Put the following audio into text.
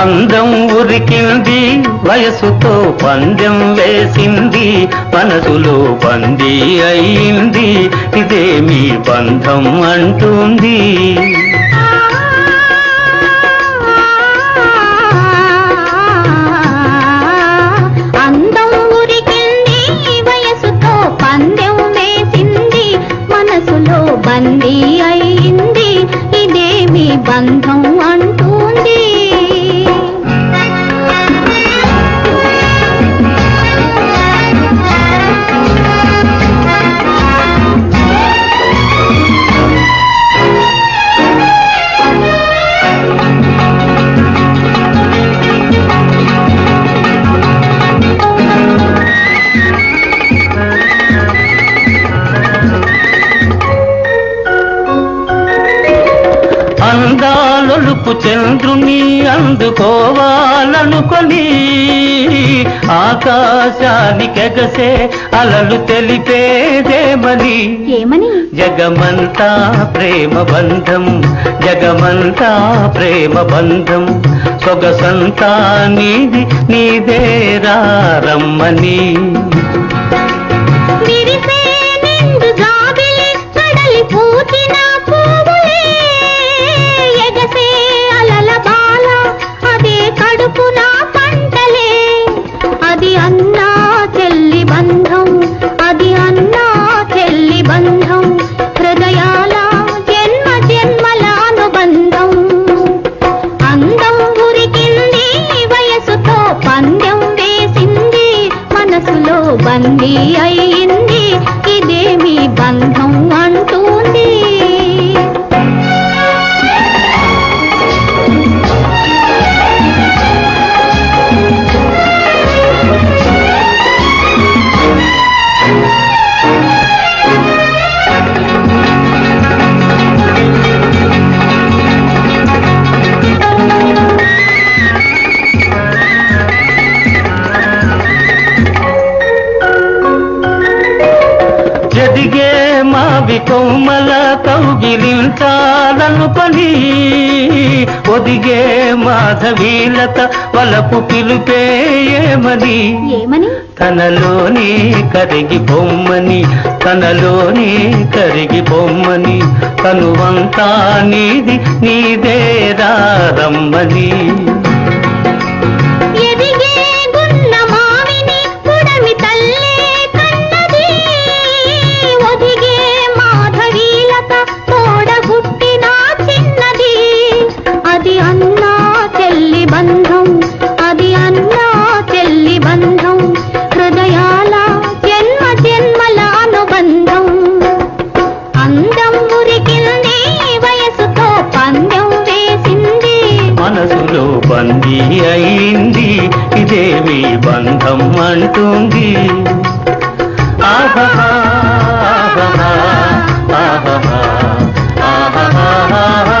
అందం ఉరికింది వయసుతో పందెం వేసింది మనసులో బందీ అయింది ఇదే మీ బంధం అంటుంది. మనసులో బందీ అయింది ఇదేమి బంధం అందాలొలుపు చంద్రుని అందుకోవాలనుకొని ఆకాశానికెగసే అలలు తెలిపేదేమని? ఏమని? జగమంతా ప్రేమ బంధం జగమంతా ప్రేమ బంధం. సొగసంతా నీది నీదేరా రమ్మని. బందీ అయింది కొమ్మల కౌగిలించాలనుకొని ఒదిగే మాధవీలత వలపు పిలుపేయమని ఏమని? తనలోని కరిగి బొమ్మని తనలోని కరిగి బొమ్మని తనువంతా నీది నీదేరా రమ్మని మనసులో బందీ అయింది. ఇదేమి బంధం అంటుంది? ఆహా ఆహా ఆహా ఆహా